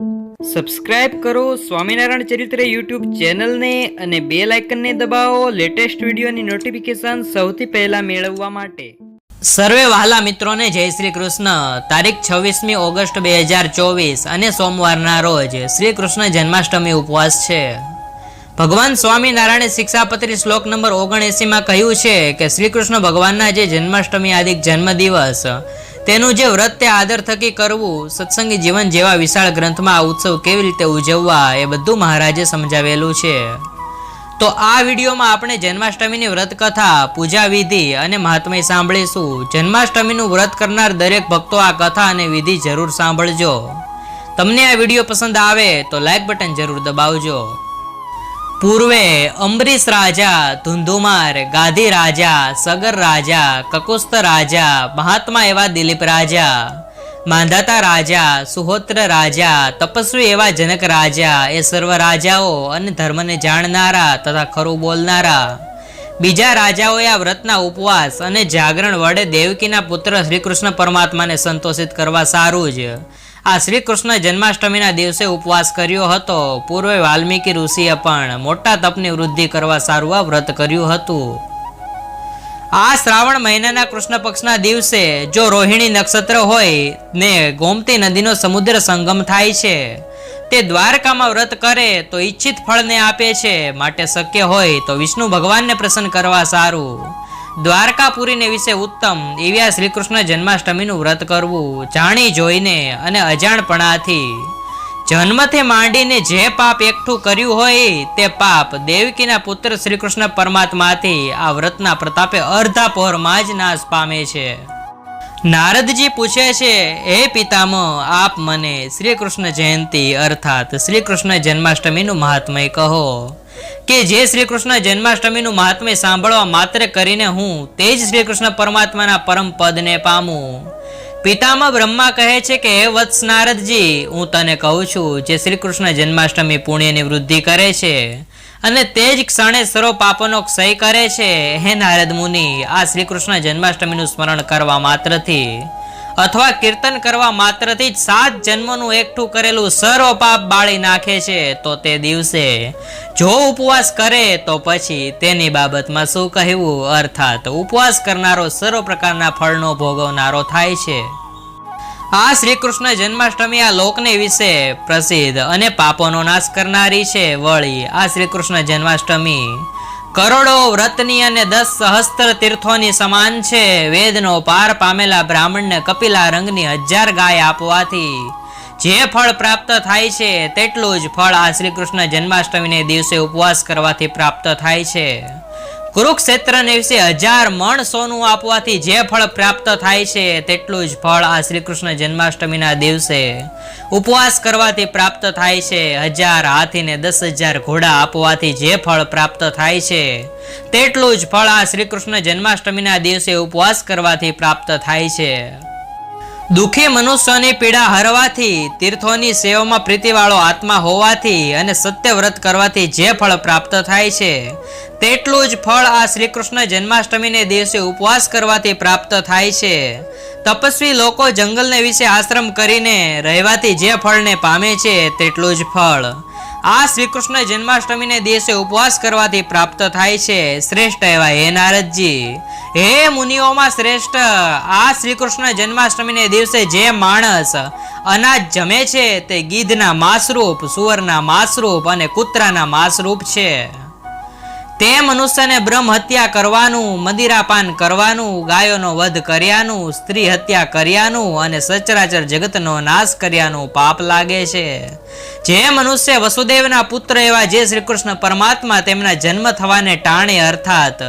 Subscribe કરો સ્વામિનારાયણ ચરિત્ર YouTube ચેનલને અને બે લાઇકનને દબાવો લેટેસ્ટ વિડીયોની નોટિફિકેશન સૌથી પહેલા મેળવવા માટે. સર્વે વહાલા મિત્રોને જય શ્રી કૃષ્ણ. તારીખ છવ્વીસમી ઓગસ્ટ બે હજાર ચોવીસ અને સોમવારના રોજ શ્રી કૃષ્ણ જન્માષ્ટમી ઉપવાસ છે. ભગવાન સ્વામિનારાયણે શિક્ષાપત્રી શ્લોક નંબર ઓગણએંસીમાં કહ્યું છે કે શ્રી કૃષ્ણ ભગવાનના જે જન્માષ્ટમી આદિક જન્મદિવસ તેનું જે વ્રત તે આદર થકી કરવું, સત્સંગી જીવન જેવા વિશાળ ગ્રંથમાં આ ઉત્સવ કેવી રીતે ઉજવવા એ બધું મહારાજે સમજાવેલું છે. તો આ વિડીયોમાં આપણે જન્માષ્ટમીની વ્રત કથા પૂજા વિધિ અને મહાત્મય સાંભળીશું. જન્માષ્ટમીનું વ્રત કરનાર દરેક ભક્તો આ કથા અને વિધિ જરૂર સાંભળજો. તમને આ વીડિયો પસંદ આવે તો લાઇક બટન જરૂર દબાવજો. પૂર્વે અંબરીશ રાજા, ધુંધુમાર, ગાધી રાજા, સગર રાજા, કકુસ્ત રાજા, મહાત્મા એવા દિલીપ રાજા, માંધાતા રાજા, સુહોત્ર રાજા, તપસ્વી એવા જનક રાજા, એ સર્વ રાજાઓ અને ધર્મને જાણનારા તથા ખરું બોલનારા. બીજા રાજાઓએ આ વ્રતના ઉપવાસ અને જાગરણ વડે દેવકીના પુત્ર શ્રીકૃષ્ણ પરમાત્માને સંતોષિત કરવા સારું જ. આ શ્રી કૃષ્ણ જન્માષ્ટમીના દિવસે ઉપવાસ કર્યો હતો. પૂર્વે વાલ્મીકી ઋષિએ પણ મોટા તપની વૃદ્ધિ કરવા સારું આ વ્રત કર્યું હતું. આ શ્રાવણ મહિનાના કૃષ્ણ પક્ષના દિવસે જો રોહિણી નક્ષત્ર હોય ને ગોમતી નદીનો સમુદ્ર સંગમ થાય છે, તે દ્વારકામાં વ્રત કરે તો ઈચ્છિત ફળને આપે છે. માટે શક્ય હોય તો વિષ્ણુ ભગવાનને પ્રસન્ન કરવા સારું. દ્વારકાપુરીને વિશે ઉત્તમ, એવી આ શ્રી કૃષ્ણ જન્માષ્ટમીનું વ્રત કરવું, જાણી જોઈને અને અજાણપણાથી. જન્મથી માંડીને જે પાપ એકઠું કર્યું હોય, તે પાપ દેવકીના પુત્ર શ્રીકૃષ્ણ પરમાત્માથી આ વ્રતના પ્રતાપે અર્ધા પહોરમાં જ નાશ પામે છે. નારદજી પૂછે છે, હે પિતામહ, આપ મને શ્રી કૃષ્ણ જયંતિ અર્થાત શ્રીકૃષ્ણ જન્માષ્ટમીનું મહાત્મય કહો. કે જે શ્રી કૃષ્ણ જન્માષ્ટમીનું મહાત્મ્ય સાંભળવા માત્ર કરીને હું તે જ શ્રી કૃષ્ણ પરમાત્માના પરમ પદને પામું. પિતામાં બ્રહ્મા કહે છે કે, હે વત્સ નારદજી, હું તને કહું છું, જે શ્રી કૃષ્ણ જન્માષ્ટમી પુણ્યની વૃદ્ધિ કરે છે અને તે જ ક્ષણે સર્વ પાપોનો ક્ષય કરે છે. હે નારદ મુનિ, આ શ્રી કૃષ્ણ જન્માષ્ટમીનું સ્મરણ કરવા માત્રથી અથવા કીર્તન કરવા માત્રથી જ સાત જન્મનું એકઠું કરેલું સર્વ પાપ બાળી નાખે છે, તો તે દિવસે જો ઉપવાસ કરે, તો પછી તેની બાબતમાં શું કહેવું? અર્થાત ઉપવાસ કરનારો સર્વ પ્રકારના ફળનો ભોગવનારો થાય છે. આ શ્રી કૃષ્ણ જન્માષ્ટમી આ લોકને વિશે પ્રસિદ્ધ અને પાપોનો નાશ કરનારી છે, વળી આ શ્રી કૃષ્ણ જન્માષ્ટમી કરોડો વ્રતની અને દસ સહસ્ત્ર તીર્થોની સમાન છે. વેદનો પાર પામેલા બ્રાહ્મણને કપિલા રંગની હજાર ગાય આપવાથી જે ફળ પ્રાપ્ત થાય છે, તેટલું જ ફળ આ શ્રી કૃષ્ણ જન્માષ્ટમીને દિવસે ઉપવાસ કરવાથી પ્રાપ્ત થાય છે. કુરુક્ષેત્રને વિશે હજાર મણ સોનું આપવાથી જે ફળ પ્રાપ્ત થાય છે, તેટલું જ ફળ આ શ્રી કૃષ્ણ જન્માષ્ટમીના દિવસે ઉપવાસ કરવાથી પ્રાપ્ત થાય છે. હજાર હાથીને દસ હજાર ઘોડા આપવાથી જે ફળ પ્રાપ્ત થાય છે, તેટલું જ ફળ આ શ્રી કૃષ્ણ જન્માષ્ટમીના દિવસે ઉપવાસ કરવાથી પ્રાપ્ત થાય છે. દુઃખી મનુષ્યની પીડા હરવાથી, તીર્થોની સેવામાં પ્રીતિવાળો આત્મા હોવાથી અને સત્ય વ્રત કરવાથી જે ફળ પ્રાપ્ત થાય છે, તેટલું જ ફળ આ શ્રી કૃષ્ણ જન્માષ્ટમીને દિવસે ઉપવાસ કરવાથી પ્રાપ્ત થાય છે. તપસ્વી લોકો જંગલને વિશે આશ્રમ કરીને રહેવાથી જે ફળને પામે છે, તેટલું જ ફળ. આ શ્રી કૃષ્ણ જન્માષ્ટમીને દિવસે ઉપવાસ કરવાથી પ્રાપ્ત થાય છે. શ્રેષ્ઠ એવા હે નારદજી. હે મુનિઓમાં શ્રેષ્ઠ. આ શ્રી કૃષ્ણ જન્માષ્ટમીને દિવસે જે માણસ અનાજ જમે છે તે ગીધના માંસરૂપ સુવરના માંસરૂપ અને કૂતરાના માંસરૂપ છે. તે મનુષ્યને બ્રહ્મ હત્યા કરવાનું, મદિરાપાન કરવાનું, ગાયોનો વધ કર્યાનું, સ્ત્રી હત્યા કર્યાનું અને સચરાચર જગતનો નાશ કર્યાનું પાપ લાગે છે. જે મનુષ્ય વસુદેવના પુત્ર એવા જે શ્રી કૃષ્ણ પરમાત્મા તેમના જન્મ થવાને ટાણે અર્થાત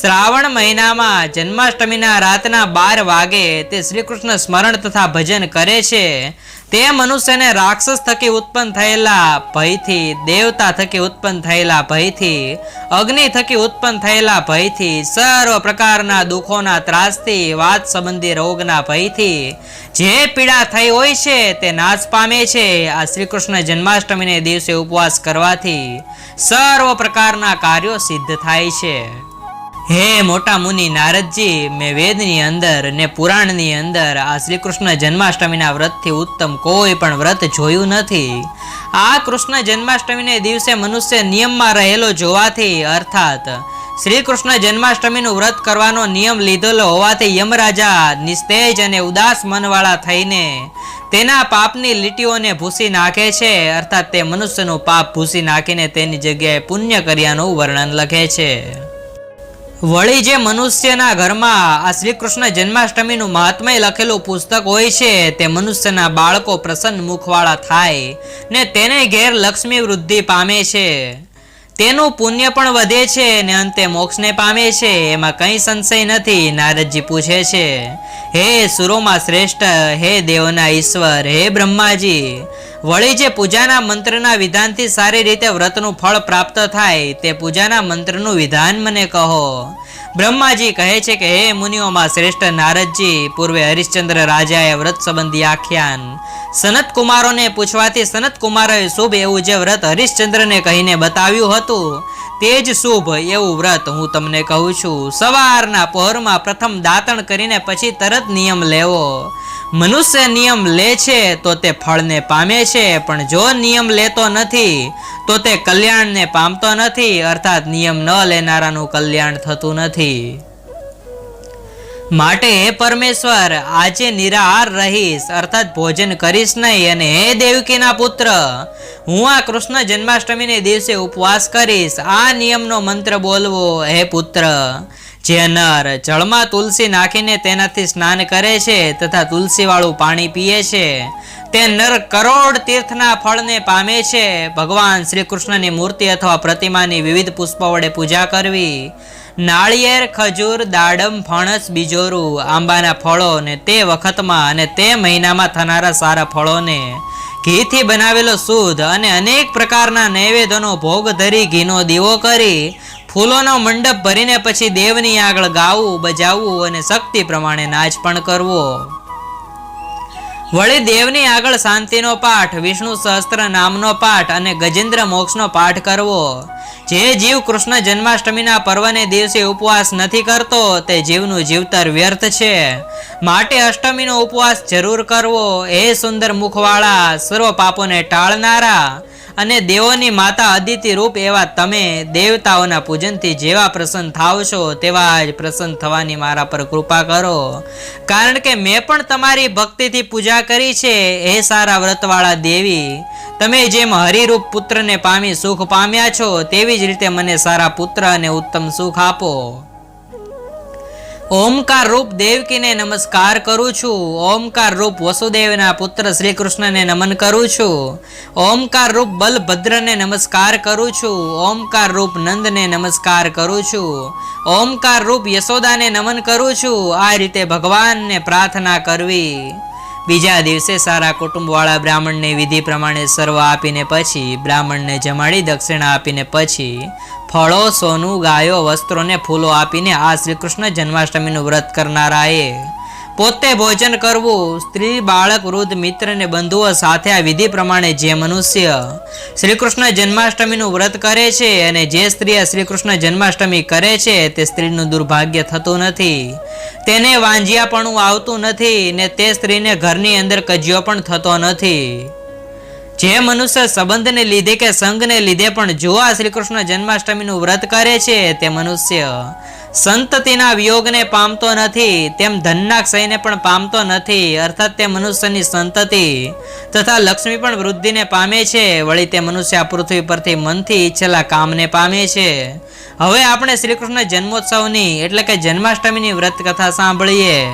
શ્રાવણ મહિનામાં જન્માષ્ટમીના રાતના બાર વાગે તે શ્રી કૃષ્ણ સ્મરણ તથા ભજન કરે છે. તે મનુષ્યને રાક્ષસ થકી ઉત્પન્ન થયેલા ભયથી, દેવતા થકી ઉત્પન્ન થયેલા ભયથી, અગ્નિ થકી ઉત્પન્ન થયેલા ભયથી, સર્વ પ્રકારના દુઃખોના ત્રાસથી, વાત સંબંધી રોગના ભયથી જે પીડા થઈ હોય છે તે નાશ પામે છે. આ શ્રી કૃષ્ણ જન્માષ્ટમીને દિવસે ઉપવાસ કરવાથી સર્વ પ્રકારના કાર્યો સિદ્ધ થાય છે. હે મોટા મુનિ નારદજી, મેં વેદની અંદર ને પુરાણની અંદર આ શ્રી કૃષ્ણ જન્માષ્ટમીના વ્રતથી ઉત્તમ કોઈ પણ વ્રત જોયું નથી. આ કૃષ્ણ જન્માષ્ટમીને દિવસે મનુષ્ય નિયમમાં રહેલો જોવાથી અર્થાત શ્રી કૃષ્ણ જન્માષ્ટમીનું વ્રત કરવાનો નિયમ લીધેલો હોવાથી યમરાજા નિસ્તેજ અને ઉદાસ મનવાળા થઈને તેના પાપની લીટીઓને ભૂસી નાખે છે, અર્થાત તે મનુષ્યનું પાપ ભૂસી નાખીને તેની જગ્યાએ પુણ્ય કર્યાનું વર્ણન લખે છે. વળી જે મનુષ્યના ઘરમાં આ શ્રી કૃષ્ણ જન્માષ્ટમીનું મહાત્મય લખેલું પુસ્તક હોય છે, તે મનુષ્યના બાળકો પ્રસન્ન મુખવાળા થાય ને તેને ઘેર લક્ષ્મી વૃદ્ધિ પામે છે. તેનું પુણ્ય પણ વધે છે અને અંતે મોક્ષને પામે છે, એમાં કંઈ સંશય નથી, નારદજી પૂછે છે, હે સુરોમાં શ્રેષ્ઠ, હે દેવના ઈશ્વર, હે બ્રહ્માજી, વળી જે પૂજાના મંત્રના વિધાનથી સારી રીતે વ્રતનું ફળ પ્રાપ્ત થાય, તે પૂજાના મંત્રનું વિધાન મને કહો. બ્રહ્માજી કહે છે કે, હે મુનિઓમાં શ્રેષ્ઠ નારદજી, પૂર્વે હરિશ્ચંદ્ર રાજાએ વ્રત સંબંધી આખ્યાન સનત કુમારોને પૂછવાથી સનત કુમારોએ શુભ એવું જે વ્રત હરિશ્ચંદ્રને કહીને બતાવ્યું હતું, તે જ શુભ એવું વ્રત હું તમને કહું છું. સવારના પહોરમાં પ્રથમ દાંતણ કરીને પછી તરત નિયમ લેવો. મનુષ્ય નિયમ લે છે તો તે ફળને પામે છે, પણ જો નિયમ લેતો નથી, તો તે કલ્યાણને પામતો નથી, અર્થાત નિયમ ન લેનારાનું કલ્યાણ થતું નથી. માટે હે પરમેશ્વર, આજે નિરાહાર રહીશ, અર્થાત ભોજન કરીશ નહીં, અને હે દેવકીના પુત્ર, હું આ કૃષ્ણ જન્માષ્ટમીને દિવસે ઉપવાસ કરીશ. આ નિયમનો મંત્ર બોલવો, હે પુત્ર. જે નર જળમાં તુલસી નાખીને તેનાથી સ્નાન કરે છે તથા તુલસીવાળું પાણી પીએ છે. તે નર કરોડ તીર્થના ફળને પામે છે. ભગવાન શ્રી કૃષ્ણની મૂર્તિ અથવા પ્રતિમાની વિવિધ પુષ્પો વડે પૂજા કરવી. નાળિયેર, ખજૂર, દાડમ, ફણસ, બીજોરું, આંબાના ફળો ને તે વખતમાં અને તે મહિનામાં થનારા સારા ફળોને ઘીથી બનાવેલો શુદ્ધ અને અનેક પ્રકારના નૈવેદ્યનો ભોગ ધરી ઘીનો દીવો કરી ફૂલોનો મંડપ ભરીને પછી દેવની આગળ ગાવું, બજાવવું અને શક્તિ પ્રમાણે નાચ પણ કરવો. વળી દેવની આગળ શાંતિનો પાઠ, વિષ્ણુ સહસ્ત્ર નામનો પાઠ અને ગજેન્દ્ર મોક્ષનો પાઠ કરવો. જે જીવ કૃષ્ણ જન્માષ્ટમીના પર્વને દિવસે ઉપવાસ નથી કરતો, તે જીવનું જીવતર વ્યર્થ છે. માટે અષ્ટમીનો ઉપવાસ જરૂર કરવો. એ સુંદર મુખવાળા, સર્વ પાપોને ટાળનારા અને દેવોની માતા અદિતિ રૂપ એવા તમે દેવતાઓના પૂજનથી જેવા પ્રસન્ન થાવ છો, તેવા જ પ્રસન્ન થવાની મારા પર કૃપા કરો. કારણ કે મેં પણ તમારી ભક્તિથી પૂજા કરી છે, એ સારા વ્રતવાળા દેવી. તમે જેમ હરિરૂપ પુત્રને પામી સુખ પામ્યા છો, તેવી જ રીતે મને સારા પુત્ર અને ઉત્તમ સુખ આપો. ઓમકાર રૂપ દેવકીને નમસ્કાર કરું છું. ઓમકાર રૂપ વસુદેવના પુત્ર શ્રી કૃષ્ણને નમન કરું છું. ઓમકાર રૂપ બલભદ્રને નમસ્કાર કરું છું. ઓમકાર રૂપ નંદને નમસ્કાર કરું છું. ઓમકાર રૂપ યશોદાને નમન કરું છું. આ રીતે ભગવાનને પ્રાર્થના કરવી. બીજા દિવસે સારા કુટુંબવાળા બ્રાહ્મણને વિધિ પ્રમાણે સર્વ આપીને પછી બ્રાહ્મણને જમાડી દક્ષિણા આપીને પછી ફળો, સોનું, ગાયો, વસ્ત્રોને ફૂલો આપીને આ શ્રી કૃષ્ણ જન્માષ્ટમીનું વ્રત કરનારાએ પોતે ભોજન કરવું, સ્ત્રી, બાળક, વૃદ્ધ, મિત્ર અને બંધુઓ સાથે આ વિધિ પ્રમાણે જે મનુષ્ય શ્રી જન્માષ્ટમીનું વ્રત કરે છે અને જે સ્ત્રી શ્રી જન્માષ્ટમી કરે છે, તે સ્ત્રીનું દુર્ભાગ્ય થતું નથી. તેને વાંજિયાપણું આવતું નથી ને તે સ્ત્રીને ઘરની અંદર કજિયો પણ થતો નથી. જે મનુષ્ય સંબંધને લીધે કે સંઘને લીધે પણ જો આ શ્રી કૃષ્ણ જન્માષ્ટમીનું વ્રત કરે છે, તે મનુષ્ય સંતતિના વિયોગને પામતો નથી, તેમ ધનના ક્ષયને પણ પામતો નથી, અર્થાત તે મનુષ્યની સંતતિ. તથા લક્ષ્મી પણ વૃદ્ધિને પામે છે, વળી તે મનુષ્ય પૃથ્વી પરથી મનથી ઈચ્છેલા કામને પામે છે. હવે આપણે શ્રી કૃષ્ણ જન્મોત્સવની, એટલે કે જન્માષ્ટમીની વ્રત કથા સાંભળીએ.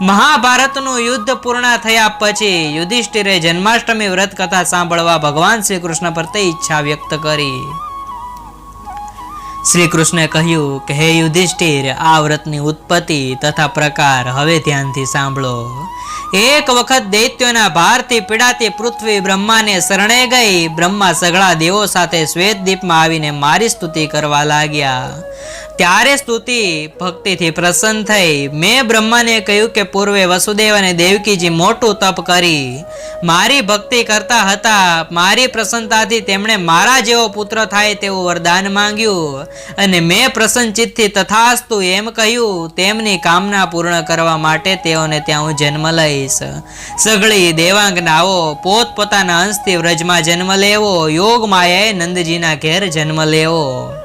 મહાભારતનું યુદ્ધ પૂર્ણ થયા પછી યુધિષ્ઠિરે જન્માષ્ટમી વ્રત કથા સાંભળવા ભગવાન શ્રી કૃષ્ણ પ્રત્યે ઈચ્છા વ્યક્ત કરી. શ્રી કૃષ્ણે કહ્યું કે, હે યુધિષ્ઠિર, આ વ્રતની ઉત્પત્તિ તથા પ્રકાર હવે ધ્યાનથી સાંભળો. એક વખત દૈત્યોના ભારથી પીડાતી પૃથ્વી બ્રહ્માને શરણે ગઈ. બ્રહ્મા સઘળા દેવો સાથે શ્વેત દીપમાં આવીને મારી સ્તુતિ કરવા લાગ્યા. ત્યારે સ્તુતિ ભક્તિથી પ્રસન્ન થઈ. મેં બ્રહ્માને કહ્યું કે, પૂર્વે વસુદેવ અને દેવકીજી મોટું તપ કરી. મારી ભક્તિ કરતા હતા. મારી પ્રસન્નતાથી તેમણે મારા જેવો પુત્ર થાય તેવું વરદાન માંગ્યું. અને મેં પ્રસન્નચિત્તથી તથાસ્તુ એમ કહ્યું, તેમની કામના પૂર્ણ કરવા માટે તેઓને ત્યાં હું જન્મ લઈશ. સગળી દેવાંગનાઓ પોતપોતાના અંશથી વ્રજમાં જન્મ લેવો, યોગ માયાએ નંદજીના ઘેર જન્મ લેવો.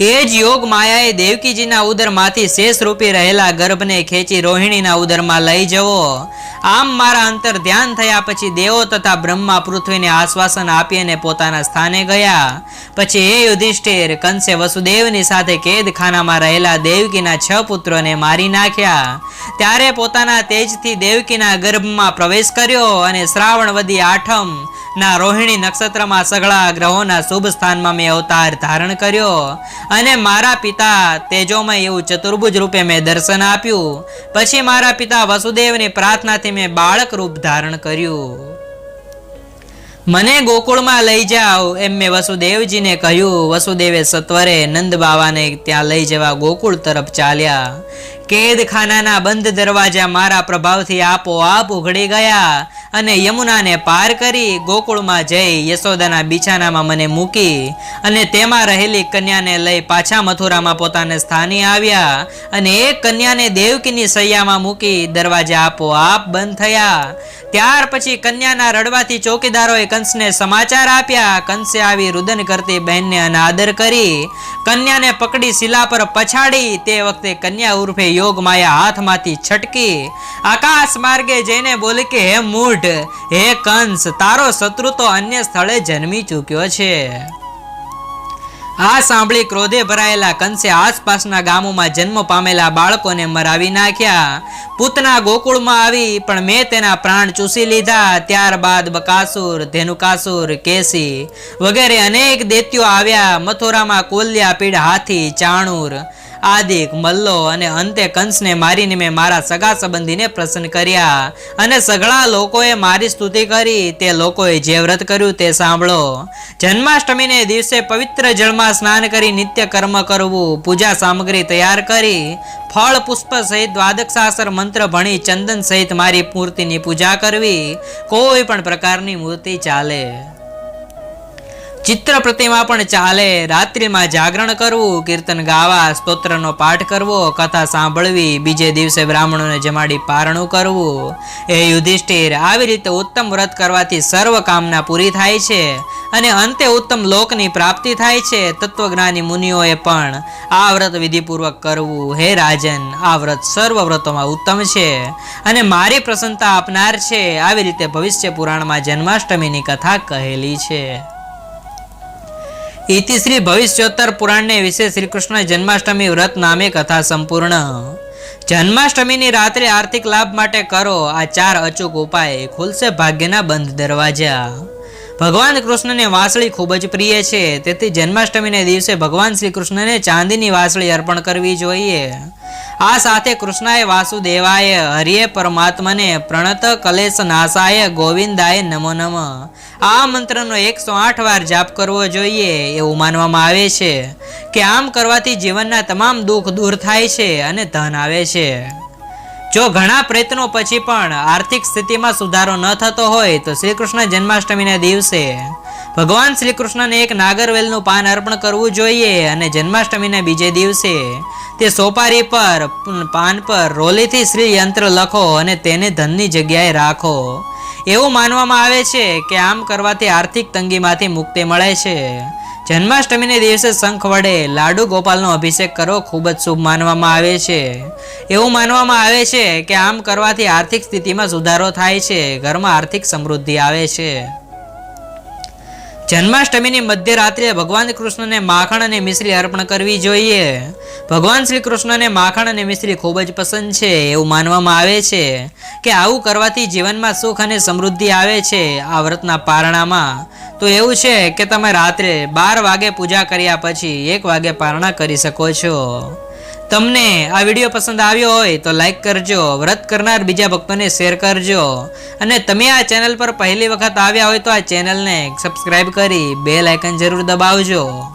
એ યોગ માયાએ દેવકીજીના ઉદરમાંથી શેષ રૂપી રહેલા ગર્ભને ખેંચી રોહિણીના ઉદરમાં લઈ જવો. આમ મારા અંતર ધ્યાન થયા પછી દેવો તથા બ્રહ્મા પૃથ્વીને આશ્વાસન આપી અને પોતાના સ્થાને ગયા. પછી એ યુધિષ્ઠિર, કંસે વસુદેવની સાથે કેદખાનામાં રહેલા દેવકીના છ પુત્રોને મારી નાખ્યા. ત્યારે પોતાના તેજથી દેવકીના ગર્ભમાં પ્રવેશ કર્યો અને શ્રાવણવદી આઠમ ના રોહિણી નક્ષત્રમાં સઘળા ગ્રહોના શુભ સ્થાનમાં મેં અવતાર ધારણ કર્યો. અને મારા પિતા તેજોમય એવું ચતુર્ભુજ રૂપે મેં દર્શન આપ્યું. પછી મારા પિતા વસુદેવની પ્રાર્થનાથી મેં બાળક રૂપ ધારણ કર્યું. મને ગોકુળમાં લઈ જાઓ એમ મેં વસુદેવજીને કહ્યું. વસુદેવે સત્વરે નંદ બાવાને ત્યાં લઈ જવા ગોકુળ તરફ ચાલ્યા. કેદખાનાના બંધ દરવાજા મારા પ્રભાવથી આપોઆપ ઉઘડી ગયા અને યમુનાને પાર કરી ગોકુળમાં જઈ યશોદાના બિછાનામાં મને મૂકી અને તેમાં રહેલી કન્યાને લઈ પાછા મથુરામાં પોતાને સ્થાને આવ્યા અને એક કન્યાને દેવકીની સૈયામાં મૂકી દરવાજા આપોઆપ બંધ થયા. ત્યાર પછી કન્યાના રડવાથી ચોકીદારોએ કંસને સમાચાર આપ્યા. કંસે આવી રુદન કરતી બહેનને અનાદર કરી, કન્યાને પકડી શિલા પર પછાડી તે વખતે કન્યા ઉર્ફે યોગ માયા હાથમાંથી છટકી આકાશ માર્ગે જઈને બોલી કે, હે મૂઢ, હે કંસ, તારો શત્રુ તો અન્ય સ્થળે જન્મી ચૂક્યો છે. આ સાંભળી ક્રોધે ભરાયેલા કંસે આસપાસના ગામોમાં જન્મ પામેલા બાળકોને મરાવી નાખ્યા. પૂતના ગોકુળમાં આવી, પણ મેં તેના પ્રાણ ચૂસી લીધા. ત્યારબાદ બકાસુર, ધેનુકાસુર, કેસી વગેરે અનેક દેત્યો આવ્યા. મથુરામાં કોલ્યા પીડ હાથી, ચાણુર આદિક, મલ્લો અને અંતે કંસને મારીને મેં મારા સગા સંબંધીને પ્રસન્ન કર્યા. અને સઘળા લોકોએ મારી સ્તુતિ કરી, તે લોકોએ જે વ્રત કર્યું તે સાંભળો. જન્માષ્ટમીને દિવસે પવિત્ર જળમાં સ્નાન કરી નિત્ય કર્મ કરવું, પૂજા સામગ્રી તૈયાર કરી, ફળ, પુષ્પ સહિત દ્વાદક્ષાસર મંત્ર ભણી ચંદન સહિત મારી મૂર્તિની પૂજા કરવી. કોઈ પણ પ્રકારની મૂર્તિ ચાલે. ચિત્ર પ્રતિમા પણ ચાલે. રાત્રિમાં જાગરણ કરવું, કીર્તન ગાવા, સ્તોત્રનો પાઠ કરવો, કથા સાંભળવી, બીજે દિવસે બ્રાહ્મણોને જમાડી પારણું કરવું. એ યુધિષ્ઠિર, આવી રીતે ઉત્તમ વ્રત કરવાથી સર્વ કામના પૂરી થાય છે અને અંતે ઉત્તમ લોકની પ્રાપ્તિ થાય છે. તત્વજ્ઞાની મુનિઓએ પણ આ વ્રત વિધિપૂર્વક કરવું. હે રાજન, આ વ્રત સર્વ વ્રતોમાં ઉત્તમ છે અને મારી પ્રસન્નતા આપનાર છે. આવી રીતે ભવિષ્ય પુરાણમાં જન્માષ્ટમીની કથા કહેલી છે. ઇતિ શ્રી ભવિષ્યોત્તર પુરાણને વિશે શ્રી કૃષ્ણ જન્માષ્ટમી વ્રત નામે કથા સંપૂર્ણ. જન્માષ્ટમીની રાત્રે આર્થિક લાભ માટે કરો, આ ચાર અચૂક ઉપાય ખુલશે ભાગ્યના બંધ દરવાજા. ભગવાન કૃષ્ણને વાંસળી ખૂબ જ પ્રિય છે. તેથી જન્માષ્ટમીને દિવસે ભગવાન શ્રી કૃષ્ણને ચાંદીની વાંસળી અર્પણ કરવી જોઈએ. આ સાથે કૃષ્ણએ વાસુદેવાય, હરિએ પરમાત્માને પ્રણત કલેશ નાસાય, ગોવિંદાય નમો નમ. આ મંત્રનો એકસો આઠ વાર જાપ કરવો જોઈએ એવું માનવામાં આવે છે. કે આમ કરવાથી જીવનના તમામ દુઃખ દૂર થાય છે અને ધન આવે છે. જો ઘણા પ્રયત્નો પછી પણ આર્થિક સ્થિતિમાં સુધારો ન થતો હોય, તો શ્રી કૃષ્ણ જન્માષ્ટમીના દિવસે ભગવાન શ્રી કૃષ્ણને એક નાગરવેલનું પાન અર્પણ કરવું જોઈએ અને જન્માષ્ટમીના બીજે દિવસે તે સોપારી પર, પાન પર રોલીથી શ્રી યંત્ર લખો અને તેને ધનની જગ્યાએ રાખો. એવું માનવામાં આવે છે કે આમ કરવાથી આર્થિક તંગીમાંથી મુક્તિ મળે છે. જન્માષ્ટમીને દિવસે શંખ વડે લાડુ ગોપાલનો અભિષેક કરવો ખૂબ જ શુભ માનવામાં આવે છે. એવું માનવામાં આવે છે કે આમ કરવાથી આર્થિક સ્થિતિમાં સુધારો થાય છે. ઘરમાં આર્થિક સમૃદ્ધિ આવે છે. જન્માષ્ટમીની મધ્યરાત્રિએ ભગવાન કૃષ્ણને માખણ અને મિશ્રી અર્પણ કરવી જોઈએ. ભગવાન શ્રી કૃષ્ણને માખણ અને મિશ્રી ખૂબ જ પસંદ છે. એવું માનવામાં આવે છે કે આવું કરવાથી જીવનમાં સુખ અને સમૃદ્ધિ આવે છે આ વ્રતના પારણામાં. તો એવું છે કે તમે રાત્રે બાર વાગે પૂજા કર્યા પછી એક વાગે પારણા કરી શકો છો. તમને આ વીડિયો પસંદ આવ્યો હોય તો લાઈક કરજો, વ્રત કરનાર બીજા ભક્તોને શેર કરજો. અને તમે આ ચેનલ પર પહેલી વખત આવ્યા હોય તો આ ચેનલને સબસ્ક્રાઈબ કરી બેલ આઇકન જરૂર દબાવજો.